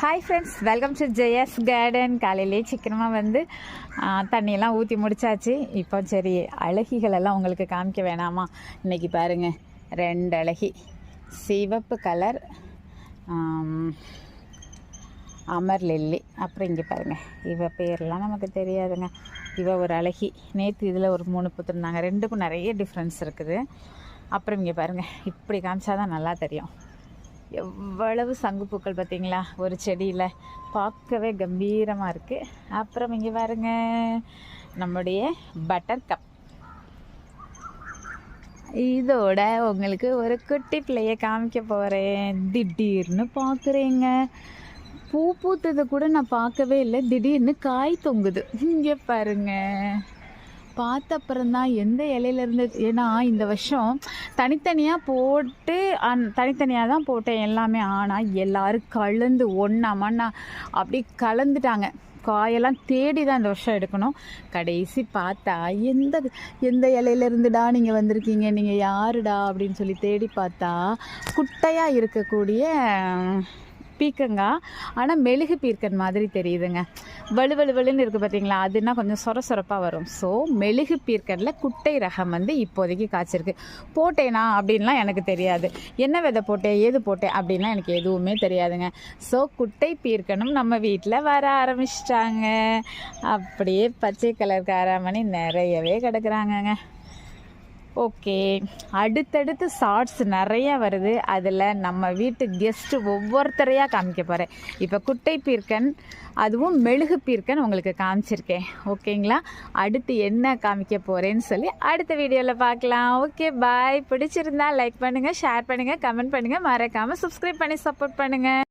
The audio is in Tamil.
Hi friends welcome to Jayas garden காலையிலே சீக்கிரமாக வந்து தண்ணியெல்லாம் ஊற்றி முடிச்சாச்சு. இப்போ சரி அழகிகளெல்லாம் உங்களுக்கு காமிக்க வேணாமா? இன்னைக்கு பாருங்கள் ரெண்டு அழகி. சிவப்பு கலர் அமர் லில்லி. அப்புறம் இங்கே பாருங்கள் இவ பேர்லாம் நமக்கு தெரியாதுங்க. இவ ஒரு அழகி. நேற்று இதில் ஒரு மூணு புத்துருந்தாங்க. ரெண்டுக்கும் நிறைய டிஃப்ரென்ஸ் இருக்குது. அப்புறம் இங்கே பாருங்கள் இப்படி காமிச்சாதான் நல்லா தெரியும். எவ்வளவு சங்குப்பூக்கள் பார்த்தீங்களா? ஒரு செடியில். பார்க்கவே கம்பீரமாக இருக்குது அப்புறம் இங்கே பாருங்க. நம்முடைய பட்டர் கப். இதோட உங்களுக்கு ஒரு குட்டி பிள்ளைய காமிக்க போகிறேன் திடீர்னு பார்க்குறேங்க. பூ பூத்ததை கூட நான் பார்க்கவே இல்லை. திடீர்னு காய் தொங்குது. இங்கே பாருங்கள் பார்த்த அப்புறம்தான் எந்த இலையில இருந்து ஏன்னா இந்த வருஷம் தனித்தனியாக போட்டு அந் தனித்தனியாக தான் போட்டேன் எல்லாமே. ஆனால் எல்லோரும் கலந்து ஒன்றா மண்ணா அப்படி கலந்துட்டாங்க. காயெல்லாம் தேடி தான் இந்த வருஷம் எடுக்கணும். கடைசி பார்த்தா எந்த எந்த இலையிலேருந்துடா நீங்கள் வந்திருக்கீங்க நீங்கள் யாருடா அப்படின்னு சொல்லி தேடி பார்த்தா குட்டையாக இருக்கக்கூடிய பீக்கங்காய் ஆனால் மெழுகு பீர்க்கன் மாதிரி தெரியுதுங்க. வலு வலு வலுன்னு இருக்குது பார்த்தீங்களா அதுனா கொஞ்சம் சொர சொரப்பாக வரும். ஸோ மெழுகு பீர்க்கனில் குட்டை ரகம் வந்து இப்போதைக்கு காய்ச்சிருக்கு. போட்டேனா அப்படின்லாம் எனக்கு தெரியாது. என்ன விதை போட்டேன் ஏது போட்டேன் அப்படின்லாம் எனக்கு எதுவுமே தெரியாதுங்க. ஸோ குட்டை பீர்க்கனும் நம்ம வீட்டில் வர ஆரம்பிச்சிட்டாங்க. அப்படியே பச்சை கலர் காராமணி நிறையவே கிடக்குறாங்கங்க. ஓகே. அடுத்தடுத்து ஷார்ட்ஸ் நிறைய வருது. அதில் நம்ம வீட்டு கெஸ்ட்டு ஒவ்வொருத்தரையாக காமிக்க போகிறேன் இப்போ குட்டை பீர்க்கன் அதுவும் மெழுகு பீர்க்கன் உங்களுக்கு காமிச்சிருக்கேன். ஓகேங்களா? அடுத்து என்ன காமிக்க போகிறேன்னு சொல்லி அடுத்த வீடியோவில் பார்க்கலாம். ஓகே பாய் பிடிச்சிருந்தா லைக் பண்ணுங்கள் ஷேர் பண்ணுங்கள் கமெண்ட் பண்ணுங்கள் மறக்காமல் சப்ஸ்கிரைப் பண்ணி சப்போர்ட் பண்ணுங்கள்